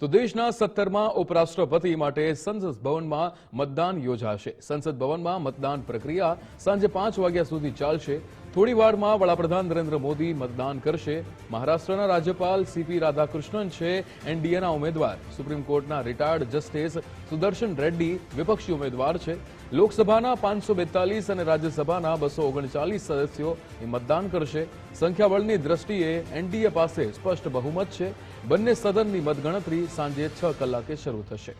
તો દેશના સત્તરમાં ઉપરાષ્ટ્રપતિ માટે સંસદ ભવનમાં મતદાન યોજાશે. સંસદ ભવનમાં મતદાન પ્રક્રિયા સાંજે પાંચ વાગ્યા સુધી ચાલશે. થોડી વારમાં વડાપ્રધાન નરેન્દ્ર મોદી મતદાન કરશે. મહારાષ્ટ્રના રાજ્યપાલ સીપી રાધાકૃષ્ણન છે. એનડીએના ઉમેદવાર. સુપ્રીમ કોર્ટના રિટાયર્ડ જસ્ટિસ સુદર્શન રેડ્ડી વિપક્ષી ઉમેદવાર છે. લોકસભાના પાંચસો બેતાલીસ અને રાજ્યસભાના બસો ઓગણચાલીસ સદસ્યો મતદાન કરશે. સંખ્યાબળની દ્રષ્ટિએ એનડીએ પાસે સ્પષ્ટ બહુમત છે. બંને સદનની મતગણતરી સાંજે છ કલાકે શરૂ થશે.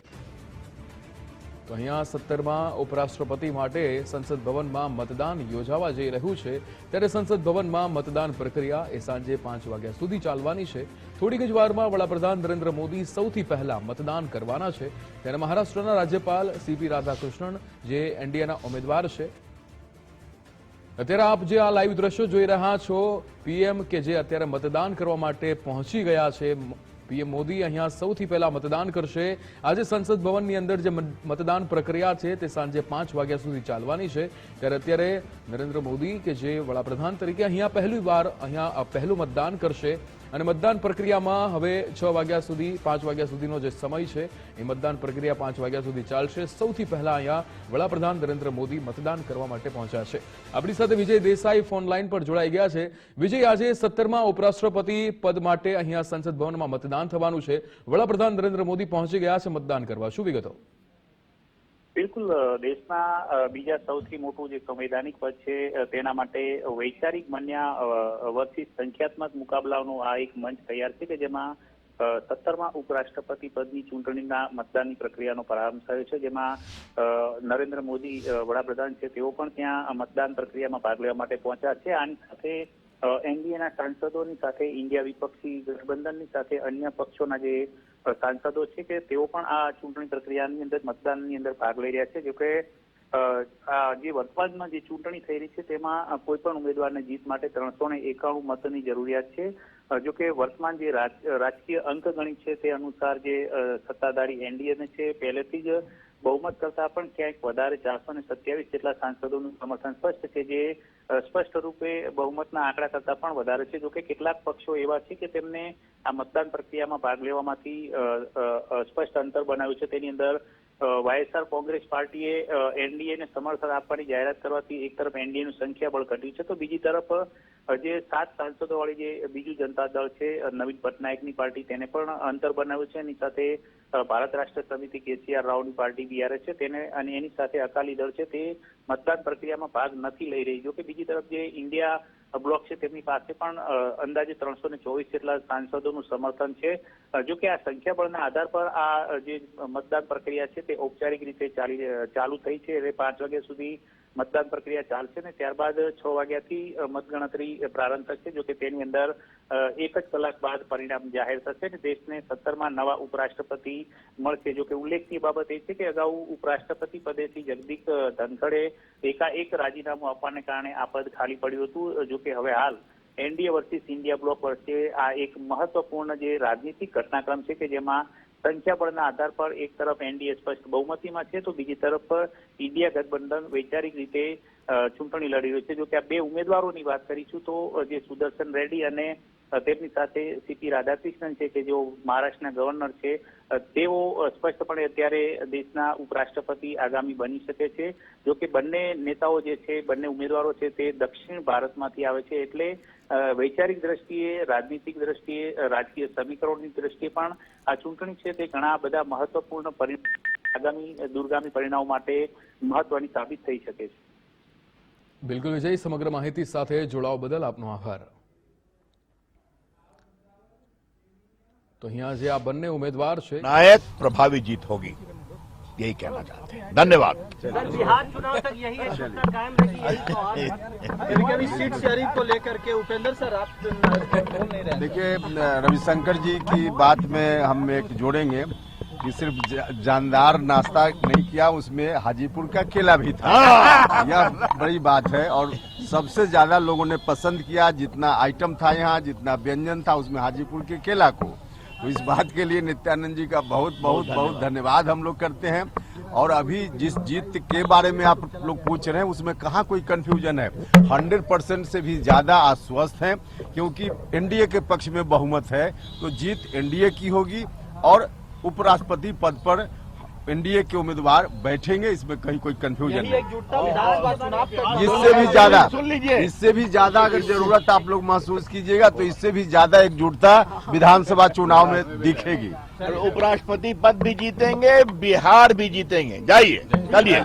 તો અહીંયા સત્તરમાં ઉપરાષ્ટ્રપતિ માટે સંસદ ભવનમાં મતદાન યોજાવા જઈ રહ્યું છે. ત્યારે સંસદ ભવનમાં મતદાન પ્રક્રિયા એ સાંજે પાંચ વાગ્યા સુધી ચાલવાની છે. થોડીક જ વારમાં વડાપ્રધાન નરેન્દ્ર મોદી સૌથી પહેલા મતદાન કરવાના છે. ત્યારે મહારાષ્ટ્રના રાજ્યપાલ સીપી રાધાકૃષ્ણન, જે એનડીએના ઉમેદવાર છે. અત્યારે આપ જે આ લાઈવ દ્રશ્યો જોઈ રહ્યા છો, પીએમ કે જે અત્યારે મતદાન કરવા માટે પહોંચી ગયા છે પીએમ મોદી અહીંયા સૌથી પહેલા મતદાન કરશે. આજે સંસદ ભવનની અંદર જે મત- મતદાન પ્રક્રિયા છે તે સાંજે પાંચ વાગ્યા સુધી ચાલવાની છે. ત્યારે અત્યારે નરેન્દ્ર મોદી કે જે વડાપ્રધાન તરીકે અહીંયા પહેલી વાર અહીંયા પહેલું મતદાન કરશે. અને મતદાન પ્રક્રિયામાં હવે છ વાગ્યા સુધી, પાંચ વાગ્યા સુધીનો જે સમય છે, એ મતદાન પ્રક્રિયા પાંચ વાગ્યા સુધી ચાલશે. સૌથી પહેલા અહીંયા વડાપ્રધાન નરેન્દ્ર મોદી મતદાન કરવા માટે પહોંચ્યા છે. આપણી સાથે વિજય દેસાઈ ફોન લાઈન પર જોડાઈ ગયા છે. વિજય, આજે સત્તરમાં ઉપરાષ્ટ્રપતિ પદ માટે અહીંયા સંસદ ભવનમાં મતદાન થવાનું છે. વડાપ્રધાન નરેન્દ્ર મોદી પહોંચી ગયા છે મતદાન કરવા. શું વિગતો? બિલકુલ દેશના બીજા સૌથી મોટું જે સંવૈધાનિક પદ છે તેના માટે વૈચારિક બન્યા અ, સંખ્યાત્મક મુકાબલાનો આ એક મંચ તૈયાર છે કે જેમાં સત્તરમાં ઉપરાષ્ટ્રપતિ પદની ચૂંટણીના મતદાનની પ્રક્રિયાનો પ્રારંભ થયો છે. જેમાં નરેન્દ્ર મોદી વડાપ્રધાન છે. તેઓ પણ ત્યાં મતદાન પ્રક્રિયામાં ભાગ લેવા માટે પહોંચ્યા છે. આની સાથે એનડીએના સાંસદોની સાથે ઇન્ડિયા વિપક્ષી ગઠબંધનની સાથે અન્ય પક્ષોના જે સાંસદો છે કે તેઓ પણ આ ચૂંટણી પ્રક્રિયાની અંદર મતદાનની અંદર ભાગ લઈ રહ્યા છે? જોકે જે વર્તમાનમાં જે ચૂંટણી થઈ રહી છે, તેમાં કોઈ પણ ઉમેદવારને જીત માટે ત્રણસો ને એકાણું મતની જરૂરિયાત છે. જોકે વર્તમાન જે રાજ- રાજકીય અંકગણિત છે, તે અનુસાર જે સત્તાધારી એનડીએ છે, પહેલેથી જ બહુમત કરતા પણ ક્યાંક વધારે ચારસો ને સત્યાવીસ જેટલા સાંસદોનું સમર્થન સ્પષ્ટ છે. જે સ્પષ્ટ રૂપે બહુમતના આંકડા કરતા પણ વધારે છે. જોકે કેટલાક પક્ષો એવા છે કે તેમને આ મતદાન પ્રક્રિયામાં ભાગ લેવામાંથી સ્પષ્ટ અંતર બનાવ્યું છે. તેની અંદર વાયએસઆર કોંગ્રેસ પાર્ટીએ એનડીએ ને સમર્થન આપવાની જાહેરાત કરવાથી એક તરફ એનડીએનું સંખ્યાબળ ઘટ્યું છે. તો બીજી તરફ જે સાત સાંસદો વાળી જે બીજું જનતા દળ છે નવીન પટનાયકની પાર્ટી, તેને પણ અંતર બનાવ્યું છે. એની સાથે ભારત રાષ્ટ્ર સમિતિ કેસીઆર રાવની પાર્ટી બીઆરએસ છે. તેને અને એની સાથે અકાલી દળ છે તે મતદાન પ્રક્રિયામાં ભાગ નથી લઈ રહી. જો કે બીજી તરફ જે ઇન્ડિયા બ્લોક છે તેમની પાસે પણ અંદાજે ત્રણસો ને ચોવીસ જેટલા સાંસદોનું સમર્થન છે. જો કે આ સંખ્યાબળના આધાર પર આ જે મતદાન પ્રક્રિયા છે તે ઔપચારિક રીતે ચાલી ચાલુ થઈ છે. એટલે પાંચ વાગ્યા સુધી મતદાન પ્રક્રિયા ચાલશે ને ત્યારબાદ છ વાગ્યાથી મતગણતરી પ્રારંભ થશે, જોકે તેની અંદર એક જ કલાક બાદ પરિણામ જાહેર થશે ને દેશને સત્તરમાં નવા ઉપરાષ્ટ્રપતિ મળશે. જોકે ઉલ્લેખની બાબત એ છે કે અગાઉ ઉપરાષ્ટ્રપતિ પદેથી જગદીપ ધનખડે એકાએક રાજીનામું આપવાને કારણે આ પદ ખાલી પડ્યું હતું. જોકે હવે હાલ એનડીએ વર્સિસ ઇન્ડિયા બ્લોક વચ્ચે આ એક મહત્વપૂર્ણ જે રાજનીતિક ઘટનાક્રમ છે કે જેમાં સંખ્યાબળના આધાર પર એક તરફ એનડીએ સ્પષ્ટ બહુમતીમાં છે, તો બીજી તરફ ઇન્ડિયા ગઠબંધન વૈચારિક રીતે ચૂંટણી લડી રહ્યું છે. જો કે આ બે ઉમેદવારોની વાત કરીશું તો જે સુદર્શન રેડ્ડી અને તેમની સાથે સીપી રાધાકૃષ્ણન છે કે જેઓ મહારાષ્ટ્રના ગવર્નર છે તેઓ સ્પષ્ટપણે અત્યારે દેશના ઉપરાષ્ટ્રપતિ આગામી બની શકે છે. જો કે બંને નેતાઓ જે છે, બંને ઉમેદવારો છે, તે દક્ષિણ ભારતમાંથી આવે છે એટલે વૈચારિક દ્રષ્ટિએ, રાજનીતિક દ્રષ્ટિએ રાજકીય સમીકરણોની દ્રષ્ટિએ પણ આ ચૂંટણી છે તે ઘણા બધા મહત્વપૂર્ણ પરિણામ આગામી દુર્ગામી પરિણામો માટે મહત્વની સાબિત થઈ શકે છે. બિલકુલ વિજય, સમગ્ર માહિતી સાથે જોડાવા બદલ આપનો આભાર. તો અહીંયા જે આ બંને ઉમેદવાર છે नायक प्रभावी जीत होगी यही कहना चाहते हैं धन्यवाद सर बिहार चुनाव तक यही सत्ता कायम रही यही तो आज कभी कभी सीट शेयरिंग को लेकर के उपेंद्र सर आप बोल नहीं रहे देखिए रविशंकर जी की बात में हम एक जोड़ेंगे कि सिर्फ जा- जानदार नाश्ता नहीं किया उसमें हाजीपुर का केला भी था यह बड़ी बात है और सबसे ज्यादा लोगों ने पसंद किया जितना आइटम था यहाँ जितना व्यंजन था उसमें हाजीपुर के केला को तो इस बात के लिए नित्यानंद जी का बहुत बहुत बहुत धन्यवाद। हम लोग करते हैं। और अभी जिस जीत के बारे में आप लोग पूछ रहे हैं उसमें कहाँ कोई कंफ्यूजन है? हंड्रेड परसेंट से भी ज़्यादा आश्वस्त हैं क्योंकि एनडीए के पक्ष में बहुमत है। तो जीत एनडीए की होगी और उपराष्ट्रपति पद पर एनडीए के उम्मीदवार बैठेंगे इसमें कहीं कोई कंफ्यूजन नहीं। एकजुटता विधानसभा चुनाव तक इससे भी ज़्यादा इससे भी ज़्यादा अगर ज़रूरत आप लोग महसूस कीजिएगा तो इससे भी ज़्यादा एकजुटता विधानसभा चुनाव में दिखेगी। उपराष्ट्रपति पद भी जीतेंगे बिहार भी जीतेंगे। जाइए चलिए।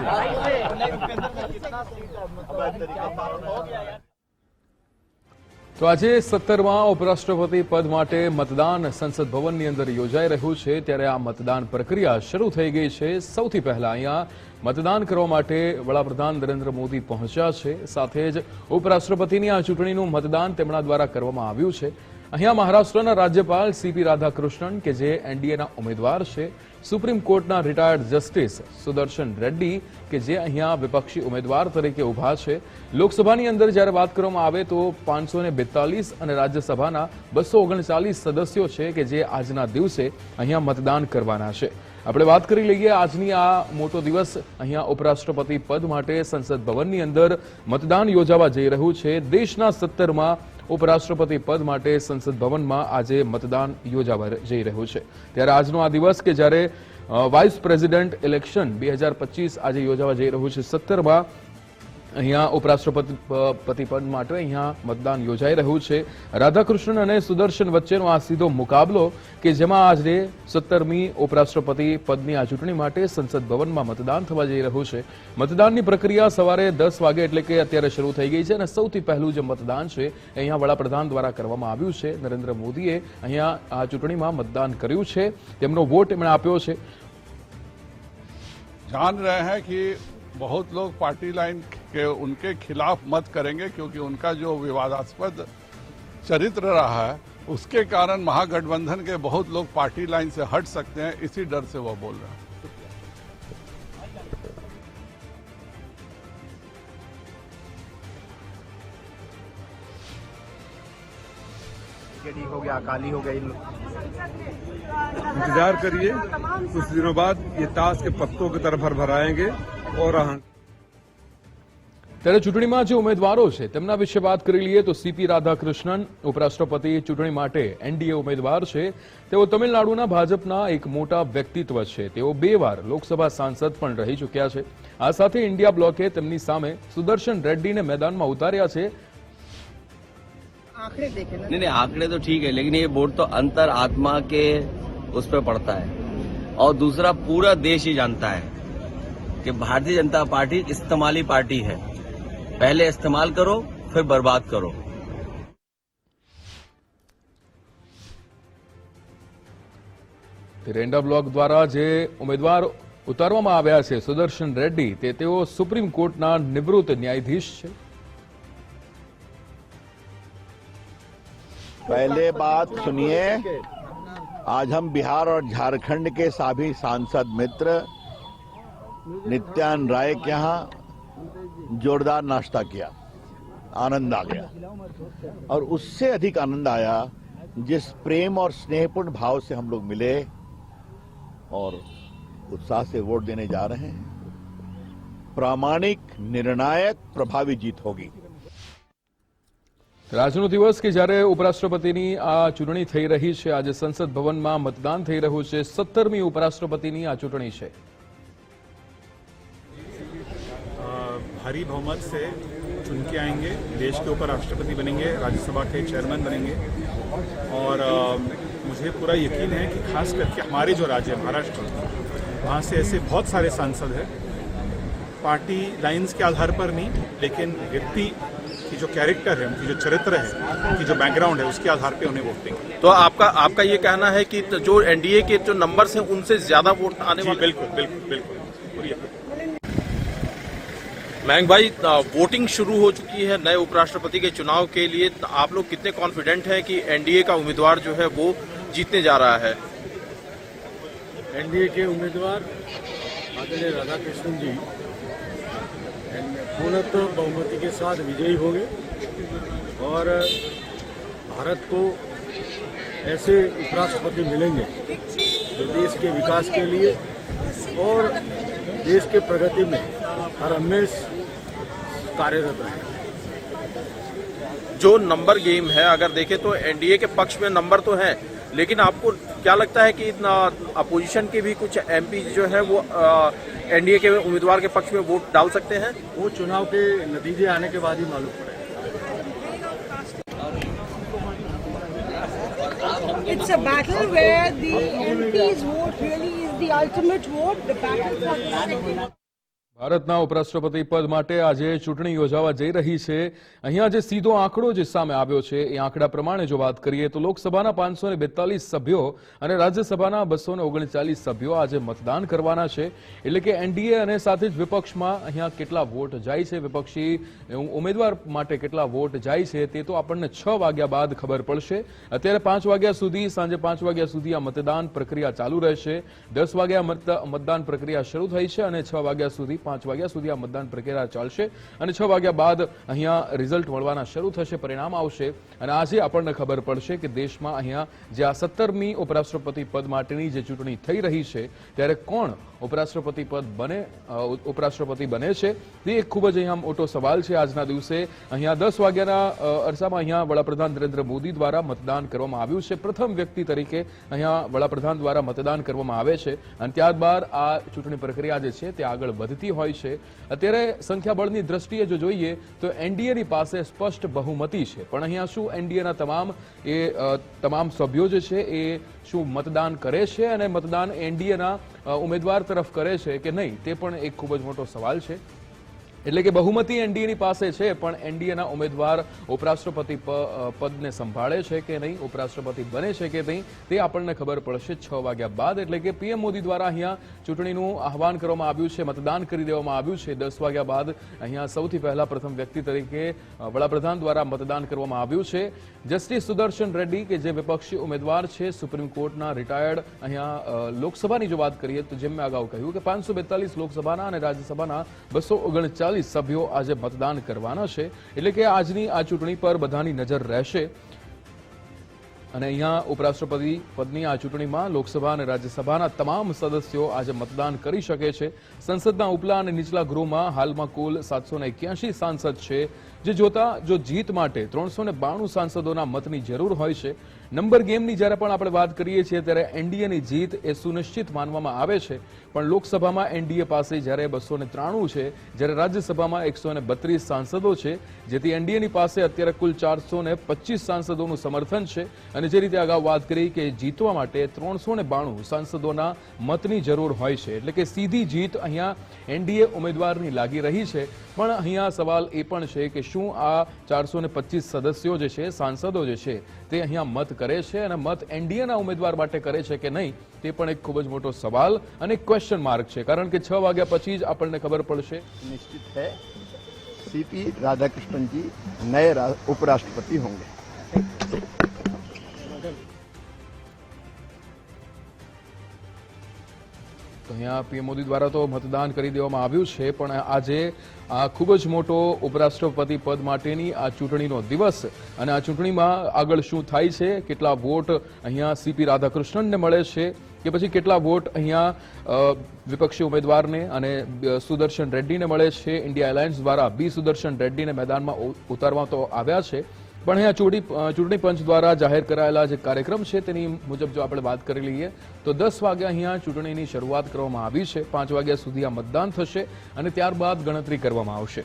તો આજે સત્તરમાં ઉપરાષ્ટ્રપતિ પદ માટે મતદાન સંસદ ભવનની અંદર યોજાઈ રહ્યું છે, ત્યારે આ મતદાન પ્રક્રિયા શરૂ થઈ ગઈ છે. સૌથી પહેલા અહીંયા મતદાન કરવા માટે વડાપ્રધાન નરેન્દ્ર મોદી પહોંચ્યા છે. સાથે જ ઉપરાષ્ટ્રપતિની આ ચૂંટણીનું મતદાન તેમના દ્વારા કરવામાં આવ્યું છે. અહીંયા મહારાષ્ટ્રના રાજ્યપાલ સીપી રાધાકૃષ્ણન કે જે એનડીએના ઉમેદવાર છે સુપ્રીમ કોર્ટના રિટાયર્ડ જસ્ટિસ સુદર્શન રેડ્ડી કે જે અહીંયા વિપક્ષી ઉમેદવાર તરીકે ઊભા છે. લોકસભાની અંદર જ્યારે વાત કરવામાં આવે તો પાંચસો અને રાજ્યસભાના બસો ઓગણચાલીસ સદસ્યો છે કે જે આજના દિવસે અહીંયા મતદાન કરવાના છે. આપણે વાત કરી લઈએ આજની આ મોટો દિવસ. અહીંયા ઉપરાષ્ટ્રપતિ પદ માટે સંસદ ભવનની અંદર મતદાન યોજાવા જઈ રહ્યું છે. દેશના સત્તરમાં ઉપરાષ્ટ્રપતિ પદ માટે સંસદ ભવનમાં આજે મતદાન યોજાવા જઈ રહ્યું છે. ત્યારે આજનો આ દિવસ કે જ્યારે વાઇસ પ્રેસિડેન્ટ ઇલેક્શન બે હજાર પચીસ આજે યોજાવા જઈ રહ્યું છે. સત્તરમાં અહીંયા ઉપરાષ્ટ્રપતિ પતિ પદ માટે અહીંયા મતદાન યોજાઈ રહ્યું છે. રાધાકૃષ્ણન અને સુદર્શન વચ્ચેનો આ સીધો મુકાબલો કે જેમાં આજે સત્તરમી ઉપરાષ્ટ્રપતિ પદની આ ચૂંટણી માટે સંસદ ભવનમાં મતદાન થવા જઈ રહ્યું છે. મતદાનની પ્રક્રિયા સવારે દસ વાગે એટલે કે અત્યારે શરૂ થઈ ગઈ છે અને સૌથી પહેલું જે મતદાન છે, અહીંયા વડાપ્રધાન દ્વારા કરવામાં આવ્યું છે. નરેન્દ્ર મોદીએ અહીંયા આ ચૂંટણીમાં મતદાન કર્યું છે. તેમનો વોટ એમણે આપ્યો છે. જાન રહે હૈ કે બહુ લોગ પાર્ટી લાઈન के उनके खिलाफ मत करेंगे क्योंकि उनका जो विवादास्पद चरित्र रहा है उसके कारण महागठबंधन के बहुत लोग पार्टी लाइन से हट सकते हैं इसी डर से वह बोल रहे हैं। हो गया अकाली हो गई। इंतज़ार करिए कुछ दिनों बाद ये ताश के पत्तों की तरफ़ भर भराएँगे और ત્યારે ચૂંટણીમાં જે ઉમેદવારો છે તેમના વિશે વાત કરી લઈએ તો સીપી રાધાકૃષ્ણન ઉપરાષ્ટ્રપતિ ચૂંટણી માટે એનડીએ ઉમેદવાર છે. તેઓ તમિલનાડુના ભાજપના એક મોટા વ્યક્તિત્વ છે. તેઓ બે વાર લોકસભા સાંસદ પણ રહી ચૂક્યા છે. આ સાથે ઇન્ડિયા બ્લોકે તેમની સામે સુદર્શન રેડ્ડીને મેદાનમાં ઉતાર્યા છે. आंकड़े देखे नहीं नहीं आंकड़े तो ठीक है लेकिन ये वोट तो अंतर आत्मा के उस पर पड़ता है और दूसरा पूरा देश ही पहले इस्तेमाल करो फिर बर्बाद करो રેન્ડા બ્લોક દ્વારા જે ઉમેદવાર ઉતારવામાં આવ્યા છે સુદર્શન રેડ્ડી તે તેઓ સુપ્રીમ કોર્ટના નિવૃત્ત ન્યાયાધીશ છે पहले बात सुनिए आज हम बिहार और झारखंड के सभी सांसद मित्र नित्यान राय के यहाँ जोरदार नाश्ता किया आनंद आ गया और उससे अधिक आनंद आया जिस प्रेम और स्नेहपूर्ण भाव से हम लोग मिले और उत्साह से वोट देने जा रहे हैं प्रामाणिक निर्णायक प्रभावी जीत होगी આજનો દિવસ કે જ્યારે ઉપરાષ્ટ્રપતિની આ ચૂંટણી થઈ રહી છે આજે સંસદ ભવનમાં મતદાન થઈ રહ્યું છે સત્તરમી ઉપરાષ્ટ્રપતિની આ ચૂંટણી છે भारी बहुमत से चुन के आएँगे। देश के ऊपर राष्ट्रपति बनेंगे राज्यसभा के चेयरमैन बनेंगे। और अ, मुझे पूरा यकीन है कि खास करके हमारे जो राज्य है महाराष्ट्र वहाँ से ऐसे बहुत सारे सांसद हैं। पार्टी लाइंस के आधार पर नहीं लेकिन व्यक्ति की जो कैरेक्टर है उनकी जो चरित्र है उनकी जो बैकग्राउंड है उसके आधार पर उन्हें वोट देंगे। तो आपका आपका ये कहना है कि जो एनडीए के जो नंबर्स हैं उनसे ज़्यादा वोट आने वाले बिल्कुल बिल्कुल बिल्कुल। मयंक भाई वोटिंग शुरू हो चुकी है नए उपराष्ट्रपति के चुनाव के लिए। आप लोग कितने कॉन्फिडेंट हैं कि एनडीए का उम्मीदवार जो है वो जीतने जा रहा है? एनडीए के उम्मीदवार आदरणीय राधा कृष्णन जी, पूर्णतः बहुमति के साथ विजयी होंगे और भारत को ऐसे उपराष्ट्रपति मिलेंगे जो देश के विकास के लिए और देश के प्रगति में हर हमेश कार्यरत रहे जो नंबर गेम है अगर देखें तो एनडीए के पक्ष में नंबर तो है लेकिन आपको क्या लगता है कि अपोजिशन के भी कुछ एमपी जो है वो एनडीए के उम्मीदवार के पक्ष में वोट डाल सकते हैं वो चुनाव के नतीजे आने के बाद ही मालूम पड़ेगा It's a battle where the MP's vote really is the ultimate vote. The battle for the second. ભારતના ઉપરાષ્ટ્રપતિ પદ માટે આજે ચૂંટણી યોજાવા જઈ રહી છે. અહીંયા જે સીધો આંકડો જે સામે આવ્યો છે, એ આંકડા પ્રમાણે જો વાત કરીએ તો લોકસભાના પાંચસો બેતાલીસ સભ્યો અને રાજ્યસભાના બસો ઓગણચાલીસ સભ્યો આજે મતદાન કરવાના છે. એટલે કે એનડીએ અને સાથે જ વિપક્ષમાં અહીંયા કેટલા વોટ જાય છે, વિપક્ષી ઉમેદવાર માટે કેટલા વોટ જાય છે, તે તો આપણને છ વાગ્યા બાદ ખબર પડશે. અત્યારે પાંચ વાગ્યા સુધી, સાંજે પાંચ વાગ્યા સુધી આ મતદાન પ્રક્રિયા ચાલુ રહેશે. દસ વાગ્યા મત- મતદાન પ્રક્રિયા શરૂ થઈ છે અને છ વાગ્યા સુધી પાંચ વાગ્યા સુધી આ મતદાન પ્રક્રિયા ચાલશે અને છ વાગ્યા બાદ અહીંયા રિઝલ્ટ મળવાના શરૂ થશે, પરિણામ આવશે અને આજે આપણને ખબર પડશે કે દેશમાં અહીંયા જે આ સત્તરમી ઉપરાષ્ટ્રપતિ પદ માટેની જે ચૂંટણી થઈ રહી છે, ત્યારે કોણ ઉપરાષ્ટ્રપતિ પદ બને ઉપરાષ્ટ્રપતિ બને છે. તે એક ખૂબ જ અહીંયા મોટો સવાલ છે આજના દિવસે. અહીંયા દસ વાગ્યાના અરસામાં અહીંયા વડાપ્રધાન નરેન્દ્ર મોદી દ્વારા મતદાન કરવામાં આવ્યું છે. પ્રથમ વ્યક્તિ તરીકે અહીંયા વડાપ્રધાન દ્વારા મતદાન કરવામાં આવે છે. અને ત્યારબાદ આ ચૂંટણી પ્રક્રિયા જે છે તે આગળ વધતી હોય છે. અત્યારે સંખ્યાબળની દ્રષ્ટિએ જો જોઈએ તો એનડીએની પાસે સ્પષ્ટ બહુમતી છે. પણ અહીંયા શું એનડીએના તમામ એ તમામ સભ્યો જે છે એ શું મતદાન કરે છે અને મતદાન એનડીએના ઉમેદવાર તરફ કરે છે કે નહીં તે પણ એક ખૂબ જ મોટો સવાલ છે. એટલે કે બહુમતી એનડીએની પાસે છે, પણ એનડીએના ઉમેદવાર ઉપરાષ્ટ્રપતિ પદને સંભાળે છે કે નહીં, ઉપરાષ્ટ્રપતિ બને છે કે નહીં, તે આપણને ખબર પડશે છ વાગ્યા બાદ. એટલે કે પીએમ મોદી દ્વારા અહીંયા ચૂંટણીનું આહવાન કરવામાં આવ્યું છે, મતદાન કરી દેવામાં આવ્યું છે. દસ વાગ્યા બાદ અહીંયા સૌથી પહેલા પ્રથમ વ્યક્તિ તરીકે વડાપ્રધાન દ્વારા મતદાન કરવામાં આવ્યું છે. જસ્ટિસ સુદર્શન રેડ્ડી, કે જે વિપક્ષી ઉમેદવાર છે, સુપ્રીમ કોર્ટના રિટાયર્ડ અહીંયા લોકસભાની જો વાત કરીએ તો જેમ મેં અગાઉ કહ્યું કે પાંચસો લોકસભાના અને રાજ્યસભાના બસો ઓગણચાલીસ સભ્યો આજે મતદાન કરવાના છે. એટલે કે આજની આ ચૂંટણી પર બધાની નજર રહેશે. અને અહીંયા ઉપરાષ્ટ્રપતિ પદની આ ચૂંટણીમાં લોકસભા અને રાજ્યસભાના તમામ સદસ્યો આજે મતદાન કરી શકે છે. સંસદના ઉપલા અને નીચલા ગૃહમાં હાલમાં કુલ સાતસો સાંસદ છે. જે જોતા જો જીત માટે ત્રણસો ને બાણું સાંસદોના મતની જરૂર હોય છે, નંબર ગેમની જ્યારે પણ આપણે વાત કરીએ છીએ ત્યારે એનડીએની જીત એ સુનિશ્ચિત માનવામાં આવે છે. પણ લોકસભામાં એનડીએ પાસે જ્યારે બસો ને ત્રાણું છે, જ્યારે રાજ્યસભામાં એકસો ને બત્રીસ સાંસદો છે, જેથી એનડીએની પાસે અત્યારે કુલ ચારસો ને પચીસ સાંસદોનું સમર્થન છે. અને જે રીતે અગાઉ વાત કરી કે જીતવા માટે ત્રણસો ને બાણું સાંસદોના મતની જરૂર હોય છે, એટલે કે સીધી જીત અહીંયા એનડીએ ઉમેદવારની લાગી રહી છે. પણ અહીંયા સવાલ એ પણ છે કે શું આ ચારસો સદસ્યો જે છે, સાંસદો જે છે, તે અહીંયા મત કરે છે અને મત એનડીએના ઉમેદવાર માટે કરે છે કે નહીં, તે પણ એક ખૂબ જ મોટો સવાલ અને ક્વેશ્ચન માર્ક છે. કારણ કે છ વાગ્યા પછી જ આપણને ખબર પડશે. નિશ્ચિત છે. સીપી રાધાકૃષ્ણજી નયે ઉપરાષ્ટ્રપતિ હોંગે. અહીંયા પીએમ મોદી દ્વારા તો મતદાન કરી દેવામાં આવ્યું છે, પણ આજે, આ ખૂબ જ મોટો ઉપરાષ્ટ્રપતિ પદ માટેની આ ચૂંટણીનો દિવસ અને આ ચૂંટણીમાં આગળ શું થાય છે, કેટલા વોટ અહીંયા સીપી રાધાકૃષ્ણનને મળે છે કે પછી કેટલા વોટ અહીંયા વિપક્ષી ઉમેદવારને અને સુદર્શન રેડ્ડીને મળે છે, ઇન્ડિયા એલાયન્સ દ્વારા બી સુદર્શન રેડ્ડીને મેદાનમાં ઉતારવા તો આવ્યા છે. પણ અહીંયા ચૂંટણી ચૂંટણી પંચ દ્વારા જાહેર કરાયેલા જે કાર્યક્રમ છે, તેની મુજબ જો આપણે વાત કરી લઈએ, તો દસ વાગ્યા અહીંયા ચૂંટણીની શરૂઆત કરવામાં આવી છે. પાંચ વાગ્યા સુધી આ મતદાન થશે અને ત્યારબાદ ગણતરી કરવામાં આવશે.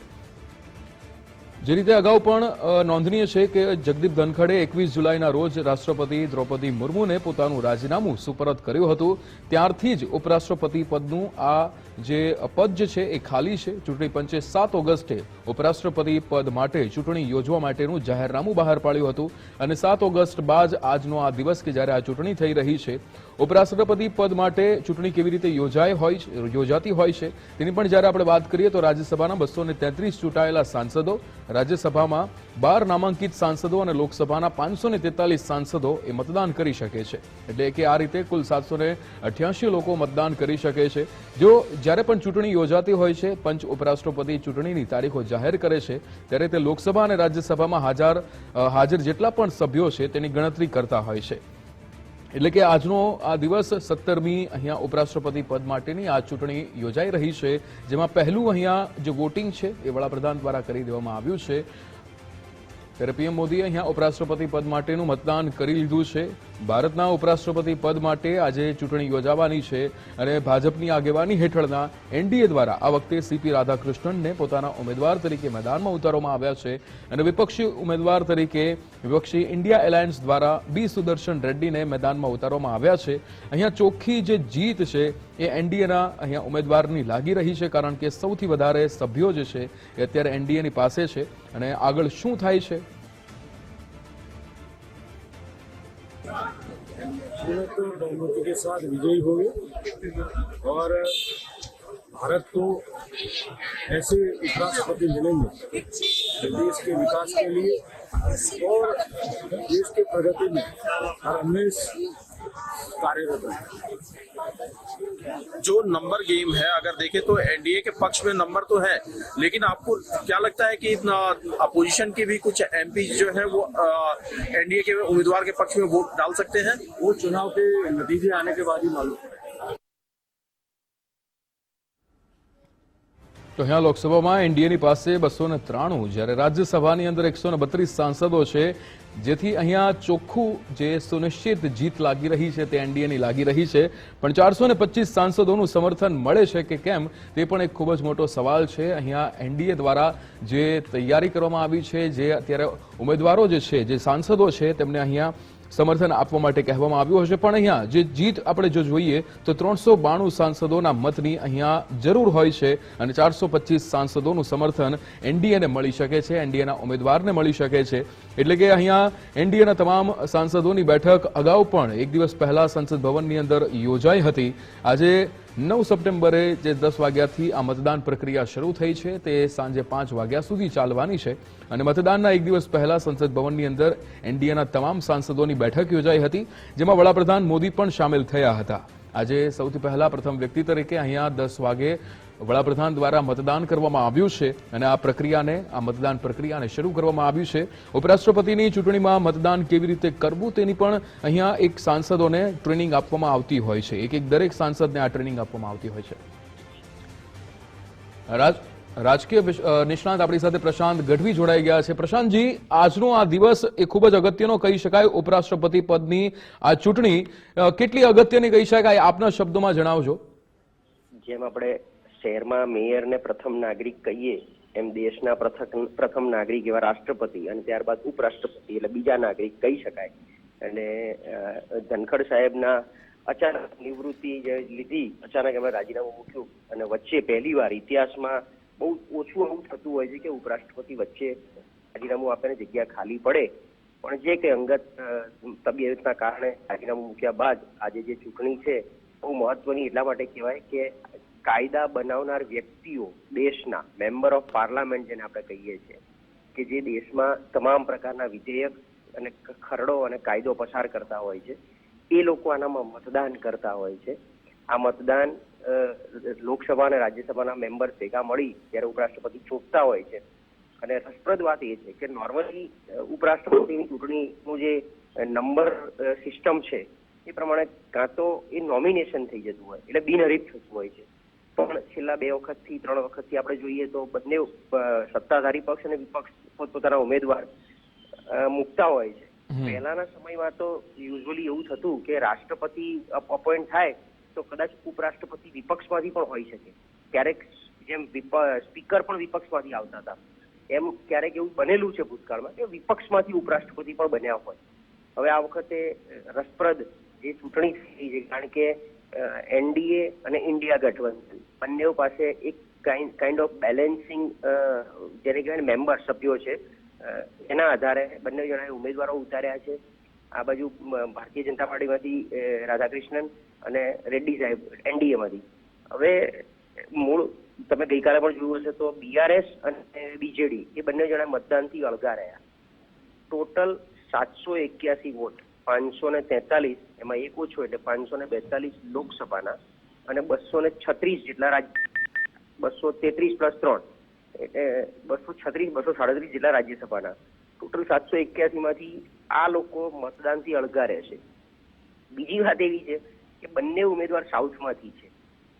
જે રીતે અગાઉ પણ નોંધનીય છે કે જગદીપ ધનખડે એકવીસ જુલાઈના રોજ રાષ્ટ્રપતિ દ્રૌપદી મુર્મુને પોતાનું રાજીનામું સુપરત કર્યું હતું. ત્યારથી જ ઉપરાષ્ટ્રપતિ પદનું આ જે પદ છે, એ ખાલી છે. ચૂંટણી પંચે સાત ઓગસ્ટે ઉપરાષ્ટ્રપતિ પદ માટે ચૂંટણી યોજવા માટેનું જાહેરનામું બહાર પાડ્યું હતું અને સાત ઓગસ્ટ બાદ આજનો આ દિવસ કે જ્યારે આ ચૂંટણી થઈ રહી છે, ઉપરાષ્ટ્રપતિ પદ માટે ચૂંટણી કેવી રીતે યોજાય હોય યોજાતી હોય છે, તેની પણ જ્યારે આપણે વાત કરીએ તો રાજ્યસભાના બસો ને તેત્રીસ ચૂંટાયેલા સાંસદો, રાજ્યસભામાં બાર નામાંકિત સાંસદો અને લોકસભાના પાંચસો ને તેતાલીસ સાંસદો એ મતદાન કરી શકે છે. એટલે કે આ રીતે કુલ સાતસો ને અઠ્યાસી લોકો મતદાન કરી શકે છે. જો જ્યારે પણ ચૂંટણી યોજાતી હોય છે, પંચ ઉપરાષ્ટ્રપતિ ચૂંટણીની તારીખો જાહેર કરે છે, ત્યારે તે લોકસભા અને રાજ્યસભામાં હાજર હાજર જેટલા પણ સભ્યો છે તેની ગણતરી કરતા હોય છે. એટલે કે આજનો આ દિવસ સત્તરમી અહીંયા ઉપરાષ્ટ્રપતિ પદ માટેની આ ચૂંટણી યોજાઈ રહી છે, જેમાં પહેલું અહીંયા જે વોટિંગ છે એ વડાપ્રધાન દ્વારા કરી દેવામાં આવ્યું છે. ત્યારે પીએમ મોદીએ અહીંયા ઉપરાષ્ટ્રપતિ પદ માટેનું મતદાન કરી લીધું છે. ભારતના ઉપરાષ્ટ્રપતિ પદ માટે આજે ચૂંટણી યોજાવાની છે અને ભાજપની આગેવાની હેઠળના એનડીએ દ્વારા આ વખતે સીપી રાધાકૃષ્ણનને પોતાના ઉમેદવાર તરીકે મેદાનમાં ઉતારવામાં આવ્યા છે અને વિપક્ષી ઉમેદવાર તરીકે વિપક્ષી ઇન્ડિયા એલાયન્સ દ્વારા બી સુદર્શન રેડ્ડીને મેદાનમાં ઉતારવામાં આવ્યા છે. અહીંયા ચોખ્ખી જે જીત છે એ એનડીએના અહીંયા ઉમેદવારની લાગી રહી છે કારણ કે સૌથી વધારે સભ્યો જે છે એ અત્યારે એનડીએની પાસે છે અને આગળ શું થાય છે सीमित बहुमति के साथ विजयी होंगे। और भारत को ऐसे उपराष्ट्रपति मिलेंगे देश के विकास के लिए और देश के प्रगति में। हर हमेश कार्यरत है जो नंबर गेम है अगर देखें तो एनडीए के पक्ष में नंबर तो है लेकिन आपको क्या लगता है कि अपोजिशन के भी कुछ एमपी जो है वो एनडीए के उम्मीदवार के पक्ष में वोट डाल सकते हैं वो चुनाव के नतीजे आने के बाद ही मालूम पड़ेगा તો અહીંયા લોકસભામાં એનડીએની પાસે બસો ને ત્રાણું જ્યારે રાજ્યસભાની અંદર એકસો ને બત્રીસ સાંસદો છે જેથી અહીંયા ચોખ્ખું જે સુનિશ્ચિત જીત લાગી રહી છે તે એનડીએની લાગી રહી છે. પણ ચારસો ને પચીસ સાંસદોનું સમર્થન મળે છે કે કેમ, તે પણ એક ખૂબ જ મોટો સવાલ છે. અહીંયા એનડીએ દ્વારા જે તૈયારી કરવામાં આવી છે, જે અત્યારે ઉમેદવારો જે છે, જે સાંસદો છે, તેમને અહીંયા સમર્થન આપવા માટે કહેવામાં આવ્યું હશે. પણ અહીંયા જે જીત આપણે જો જોઈએ, તો ત્રણસો બાણું સાંસદોના મતની અહીંયા જરૂર હોય છે અને ચારસો પચીસ સાંસદોનું સમર્થન એનડીએને મળી શકે છે, એનડીએના ઉમેદવારને મળી શકે છે. એટલે કે અહીંયા એનડીએના તમામ સાંસદોની બેઠક અગાઉ પણ એક દિવસ પહેલા સંસદ ભવનની અંદર યોજાઈ હતી. આજે નવ સપ્ટેમ્બરે જે દસ વાગ્યાથી આ મતદાન પ્રક્રિયા શરૂ થઈ છે, તે સાંજે પાંચ વાગ્યા સુધી ચાલવાની છે. અને મતદાનના એક દિવસ પહેલા સંસદ ભવનની અંદર એનડીએના તમામ સાંસદોની બેઠક યોજાઈ હતી, જેમાં વડાપ્રધાન મોદી પણ સામેલ થયા હતા. આજે સૌથી પહેલા પ્રથમ વ્યક્તિ તરીકે અહીંયા દસ વાગે વડાપ્રધાન દ્વારા મતદાન કરવામાં આવ્યું છે અને આ પ્રક્રિયાને, આ મતદાન પ્રક્રિયાને શરૂ કરવામાં આવ્યું છે. ઉપરાષ્ટ્રપતિની ચૂંટણીમાં મતદાન કેવી રીતે કરવું તેની પણ અહીંયા એક સાંસદોને ટ્રેનિંગ આપવામાં આવતી હોય છે. એક એક દરેક સાંસદને આ ટ્રેનિંગ આપવામાં આવતી હોય છે. રાજ રાજકીય નિષ્ણાંત આપણી સાથે પ્રશાંત ગઢવી જોડાઈ ગયા છે. પ્રશાંતજી, આજનો આ દિવસ એ ખૂબ જ અગત્યનો કહી શકાય. ઉપરાષ્ટ્રપતિ પદની આ ચૂંટણી કેટલી અગત્યની કહી શકાય આપના શબ્દોમાં જણાવજો. જેમ આપણે શહેરમાં મેયરને પ્રથમ નાગરિક કહીએ, એમ દેશના પ્રથમ પ્રથમ નાગરિક એવા રાષ્ટ્રપતિ અને ત્યારબાદ ઉપરાષ્ટ્રપતિ એટલે બીજા નાગરિક કહી શકાય. અને ધનખડ સાહેબના અચાનક નિવૃત્તિ જે લીધી, અચાનક એમણે રાજીનામું મૂક્યું અને વચ્ચે પહેલીવાર ઇતિહાસમાં બહુ ઓછું આવું થતું હોય છે કે ઉપરાષ્ટ્રપતિ વચ્ચે રાજીનામું આપણને જગ્યા ખાલી પડે. પણ જે કે અંગત તબિયતના કારણે રાજીનામું મૂક્યા બાદ આજે જે ચૂંટણી છે, બહુ મહત્વની એટલા માટે કહેવાય કે કાયદા બનાવનાર વ્યક્તિઓ દેશના મેમ્બર ઓફ પાર્લામેન્ટ જેને આપણે કહીએ છીએ, કે જે દેશમાં તમામ પ્રકારના વિધેયક અને ખરડો અને કાયદો પસાર કરતા હોય છે, એ લોકો આનામાં મતદાન કરતા હોય છે. આ મતદાન લોકસભા અને રાજ્યસભાના મેમ્બર ભેગા મળી જ્યારે ઉપરાષ્ટ્રપતિ ચૂંટતા હોય છે. અને રસપ્રદ વાત એ છે કે નોર્મલી ઉપરાષ્ટ્રપતિની ચૂંટણીનું જે નંબર સિસ્ટમ છે એ પ્રમાણે કાં તો એ નોમિનેશન થઈ જતું હોય એટલે બિનહરીફ થતું હોય છે. પણ છેલ્લા બે વખતથી ત્રણ વખતથી આપણે જોઈએ તો બંને સત્તાધારી પક્ષ અને વિપક્ષ પોતપોતાના ઉમેદવાર મૂકતા હોય છે. પહેલાના સમયમાં તો યુઝવલી એવું થતું કે રાષ્ટ્રપતિ અપોઇન્ટ થાય તો કદાચ ઉપરાષ્ટ્રપતિ વિપક્ષવાદી પણ હોઈ શકે. ક્યારેક જેમ સ્પીકર પણ વિપક્ષમાંથી આવતા હતા. એમ ક્યારેક એવું બનેલું છે ભૂતકાળમાં કે વિપક્ષમાંથી ઉપરાષ્ટ્રપતિ પણ બન્યા હોય. હવે આ વખતે રસપ્રદ જે ચૂંટણી થઈ છે, કારણ કે એનડીએ અને ઇન્ડિયા ગઠબંધન બંને પાસે એક કાઇન્ડ ઓફ બેલેન્સિંગ જેને કહેવાય મેમ્બર સભ્યો છે. એના આધારે બંને જણાએ ઉમેદવારો ઉતાર્યા છે. આ બાજુ ભારતીય જનતા પાર્ટીમાંથી રાધાકૃષ્ણન અને રેડ્ડી સાહેબ એનડીએમાંથી હવે મૂળ, તમે ગઈકાલે પણ જોયું હશે તો બીઆરએસ અને બીજેડી એ બંને જણા મતદાનથી અળગા રહ્યા. ટોટલ સાતસો એક્યાસી વોટ, પાંચસો ને તેતાલીસ, એમાં એક ઓછો એટલે પાંચસો ને બેતાલીસ લોકસભાના અને બસો ને છત્રીસ જેટલા રાજ્ય બસો તેત્રીસ પ્લસ ત્રણ, એટલે બસો છત્રીસ, બસો સાડત્રીસ જેટલા રાજ્યસભાના. ટોટલ સાતસો એક્યાસી માંથી આ લોકો મતદાનથી અળગા રહેશે. બીજી વાત એવી છે કે બંને ઉમેદવાર સાઉથમાંથી છે.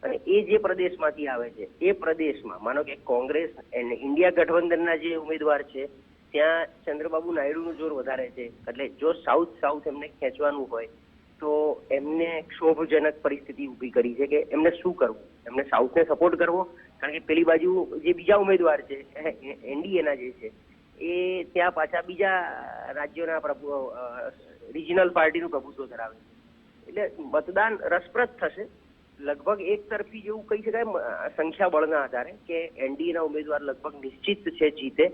અને એ જે પ્રદેશમાંથી આવે છે, એ પ્રદેશમાં, માનો કે કોંગ્રેસ અને ઇન્ડિયા ગઠબંધનના જે ઉમેદવાર છે, ત્યાં ચંદ્રબાબુ નાયડુનું જોર વધારે છે. એટલે જો સાઉથ સાઉથ એમને ખેંચવાનું હોય, તો એમને ક્ષોભજનક પરિસ્થિતિ ઊભી કરી છે કે એમને શું કરવું? એમને સાઉથને સપોર્ટ કરવો? કારણ કે પેલી બાજુ જે બીજા ઉમેદવાર છે એનડીએના જે છે, એ ત્યાં પાછા બીજા રાજ્યોના પ્રભુ રિજનલ પાર્ટીનું પ્રભુત્વ ધરાવે છે. એટલે મતદાન રસપ્રદ થશે. લગભગ એક તરફી જેવું કહી શકાય, મ- સંખ્યા બળના આધારે કે એનડીએના ઉમેદવાર લગભગ નિશ્ચિત છે જીતે.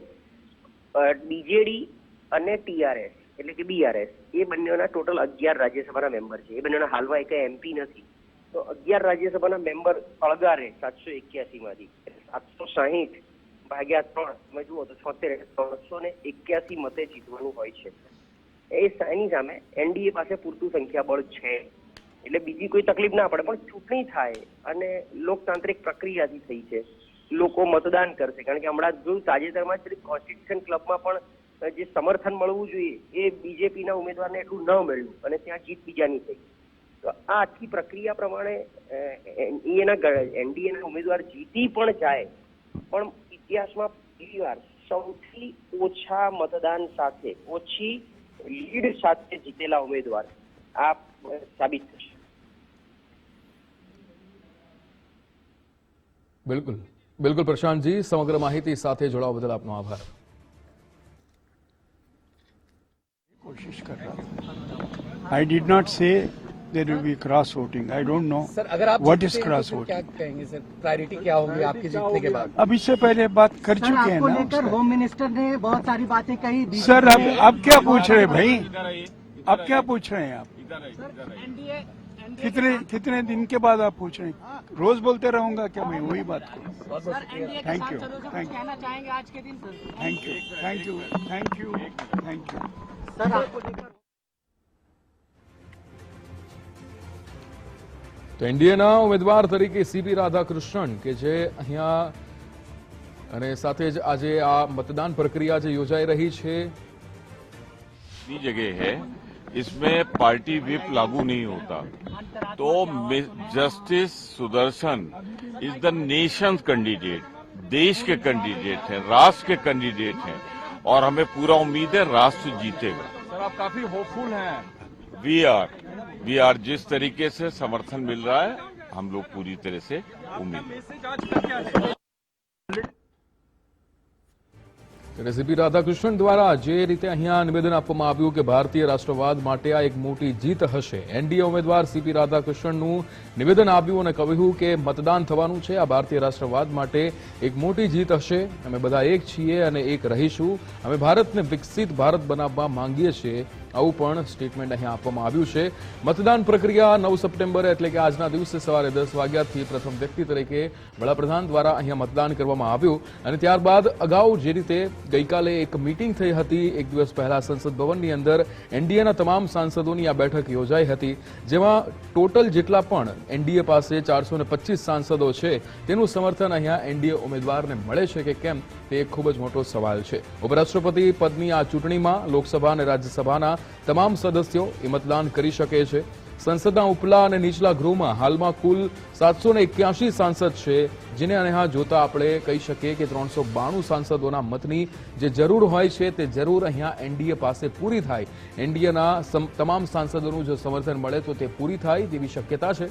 બીજેડી અને ટીઆરએસ, એટલે કે બીઆરએસ, એ બંનેના ટોટલ અગિયાર રાજ્યસભાના મેમ્બર છે. એ બંનેના હાલમાં એક એમપી નથી. તો અગિયાર રાજ્યસભાના મેમ્બર અળગારે સાતસો એક્યાસી માંથી સાતસો સાહીઠ ભાગ્યા ત્રણ તમે જુઓ તો છોતેર, ત્રણસો ને એક્યાસી મતે જીતવાનું હોય છે. એ એની સામે એનડીએ પાસે પૂરતું સંખ્યાબળ છે. એટલે બીજી કોઈ તકલીફ ના પડે, પણ ચૂંટણી થાય અને લોકતાંત્રિક પ્રક્રિયાથી થઈ છે. લોકો મતદાન કરશે. કારણ કે હમણાં જોયું તાજેતરમાં જ કોન્સ્ટિટ્યુશન ક્લબમાં પણ જે સમર્થન મળવું જોઈએ, એ બીજેપીના ઉમેદવારને એટલું ન મળ્યું અને ત્યાં જીત બીજાની થઈ. તો આ આખી પ્રક્રિયા પ્રમાણે એના એનડીએના ઉમેદવાર જીતી પણ જાય. પણ ઇતિહાસમાં પહેલી વાર સૌથી ઓછા મતદાન સાથે, ઓછી લીડ સાથે જીતેલા ઉમેદવાર આ સાબિત થશે. બિલકુલ. બિલકુલ પ્રશાંતજી સમગ્ર માહિતી સાથે જોડાવા બદલ આપનો આભાર. કોશિશ કર I did not say there will be cross voting I don't know sir अगर आप व्हाट जीतते इज़ हैं क्रॉस वोटिंग कहेंगे सर प्रायोरिटी क्या होगी आपके जीतने के बाद? अब इससे पहले बात कर चुके हैं ना। होम मिनिस्टर ने बहुत सारी बातें कही सर अब अब क्या पूछ रहे भाई? अब क्या पूछ रहे हैं आप? कितने कितने दिन के बाद आप पूछ रहे हैं? रोज बोलते रहूँगा क्या मैं वही बात को थैंक दिन? Thank you thank you thank you thank you sir आपको તો એનડીએના ઉમેદવાર તરીકે સીપી રાધાકૃષ્ણન કે જે અહીંયા અને સાથે જ આજે આ મતદાન પ્રક્રિયા જે યોજાઈ રહી છે अपनी जगह है इसमें पार्टी विप लागू नहीं होता तो justice Sudarshan is the nation candidate देश के कैंडिडेट हैं राष्ट्र के कैंडिडेट हैं और हमें पूरा उम्मीद है राष्ट्र जीतेगा सर आप काफी होपफुल हैं वी आर वी आर जिस तरीके से समर्थन मिल रहा है हम लोग पूरी तरह से उम्मीद ત્યારે સીપી રાધાકૃષ્ણન દ્વારા જે રીતે અહીંયા નિવેદન આપવામાં આવ્યું કે ભારતીય રાષ્ટ્રવાદ માટે આ એક મોટી જીત હશે એનડીએ ઉમેદવાર સીપી રાધાકૃષ્ણનનું નિવેદન આપ્યું અને કહ્યું કે મતદાન થવાનું છે આ ભારતીય રાષ્ટ્રવાદ માટે એક મોટી જીત હશે અમે બધા એક છીએ અને એક રહીશું અમે ભારતને વિકસિત ભારત બનાવવા માંગીએ છીએ આવું પણ સ્ટેટમેન્ટ અહીંયા આપવામાં આવ્યું છે. મતદાન પ્રક્રિયા નવ સપ્ટેમ્બરે એટલે કે આજના દિવસે સવારે દસ વાગ્યાથી પ્રથમ વ્યક્તિ તરીકે વડાપ્રધાન દ્વારા અહીંયા મતદાન કરવામાં આવ્યું અને ત્યારબાદ અગાઉ જે રીતે ગઈકાલે એક મીટિંગ થઈ હતી, એક દિવસ પહેલા સંસદ ભવનની અંદર એનડીએના તમામ સાંસદોની આ બેઠક યોજાઈ હતી, જેમાં ટોટલ જેટલા પણ એનડીએ પાસે ચારસો સાંસદો છે, તેનું સમર્થન અહીંયા એનડીએ ઉમેદવારને મળે છે કે કેમ તે ખૂબ જ મોટો સવાલ છે. ઉપરાષ્ટ્રપતિ પદની આ ચૂંટણીમાં લોકસભા અને રાજ્યસભાના તમામ સદસ્યો એ મતદાન કરી શકે છે. સંસદના ઉપલા અને નીચલા ગૃહમાં હાલમાં કુલ સાતસો ને એક્યાસી સાંસદ છે, જેને અહીંયા જોતા આપણે કહી શકીએ કે ત્રણસો બાણું સાંસદોના મતની જે જરૂર હોય છે તે જરૂર અહીંયા એનડીએ પાસે પૂરી થાય. એનડીએના તમામ સાંસદોનું જો સમર્થન મળે તો તે પૂરી થાય તેવી શક્યતા છે.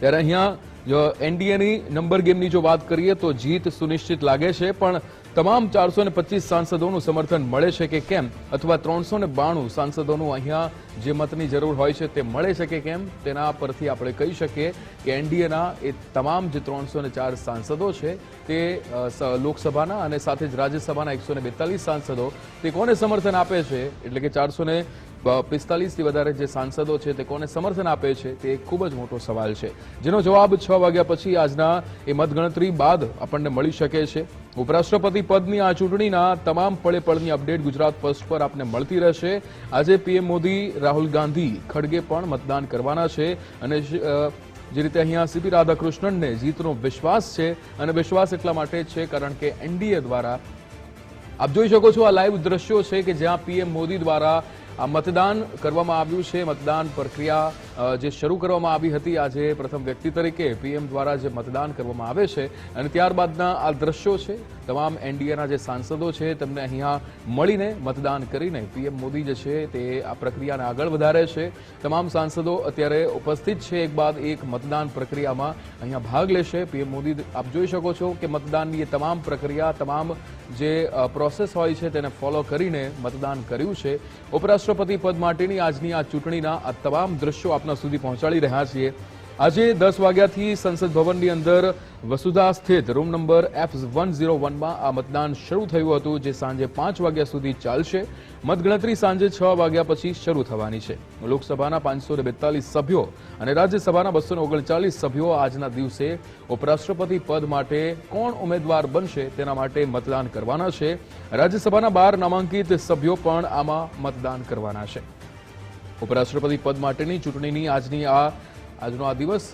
ત્યારે અહીંયા જો એનડીએની નંબર ગેમની જો વાત કરીએ તો જીત સુનિશ્ચિત લાગે છે, પણ તમામ ચારસો ને પચીસ સાંસદોનું સમર્થન મળે છે કે કેમ? અથવા ત્રણસો ને બાણું સાંસદોનું અહીંયા જે મતની જરૂર હોય છે તે મળે છે કે કેમ? તેના પરથી આપણે કહી શકીએ કે એનડીએના એ તમામ જે ત્રણસો ને ચાર સાંસદો છે તે લોકસભાના અને સાથે જ રાજ્યસભાના એકસો ને બેતાલીસ સાંસદો તે કોને સમર્થન આપે છે? એટલે કે ચારસો પિસ્તાલીસથી વધારે જે સાંસદો છે તે કોને સમર્થન આપે છે તે ખૂબ જ મોટો સવાલ છે. જેનો જવાબ છ વાગ્યા પછી આજના એ મતગણતરી બાદ આપણને મળી શકે છે. ઉપરાષ્ટ્રપતિ પદની આ ચૂંટણીના તમામ પળે પળની અપડેટ ગુજરાત ફર્સ્ટ પર આપને મળતી રહેશે. આજે પીએમ મોદી, રાહુલ ગાંધી ખડગે પણ મતદાન કરવાના છે અને જે રીતે અહીંયા સીપી રાધાકૃષ્ણનને જીતનો વિશ્વાસ છે અને વિશ્વાસ એટલા માટે છે કારણ કે એનડીએ દ્વારા આપ જોઈ શકો છો આ લાઈવ દ્રશ્યો છે કે જ્યાં પીએમ મોદી દ્વારા આ મતદાન કરવામાં આવ્યું છે. મતદાન પ્રક્રિયા જે શરૂ કરવામાં આવી હતી આજે પ્રથમ વ્યક્તિ તરીકે પીએમ દ્વારા જે મતદાન કરવામાં આવે છે અને ત્યારબાદના આ દ્રશ્યો છે, તમામ એનડીએના જે સાંસદો છે તેમને અહીંયા મળીને મતદાન કરીને પીએમ મોદી જે છે તે આ પ્રક્રિયાને આગળ વધારે છે. તમામ સાંસદો અત્યારે ઉપસ્થિત છે, એક બાદ એક મતદાન પ્રક્રિયામાં અહીંયા ભાગ લેશે. પીએમ મોદી, આપ જોઈ શકો છો કે મતદાનની એ તમામ પ્રક્રિયા, તમામ જે પ્રોસેસ હોય છે તેને ફોલો કરીને મતદાન કર્યું છે. ઉપરાષ્ટ્રપતિ પદ માટેની આજની આ ચૂંટણીના આ તમામ દ્રશ્યો આપના સુધી પહોંચાડી રહ્યા છીએ. આજે દસ વાગ્યાથી સંસદ ભવનની અંદર વસુધા સ્થિત room number F one zero વનમાં આ મતદાન શરૂ થયું હતું, જે સાંજે પાંચ વાગ્યા સુધી ચાલશે. મતગણતરી સાંજે છ વાગ્યા પછી શરૂ થવાની છે. લોકસભાના પાંચસો બેતાલીસ સભ્યો અને રાજ્યસભાના બસો ઓગણચાલીસ સભ્યો આજના દિવસે ઉપરાષ્ટ્રપતિ પદ માટે કોણ ઉમેદવાર બનશે તેના માટે મતદાન કરવાના છે. રાજ્યસભાના બાર નામાંકિત સભ્યો પણ આમાં મતદાન કરવાના છે. ઉપરાષ્ટ્રપતિ પદ માટેની ચૂંટણીની આજની આ આજનો આ દિવસ.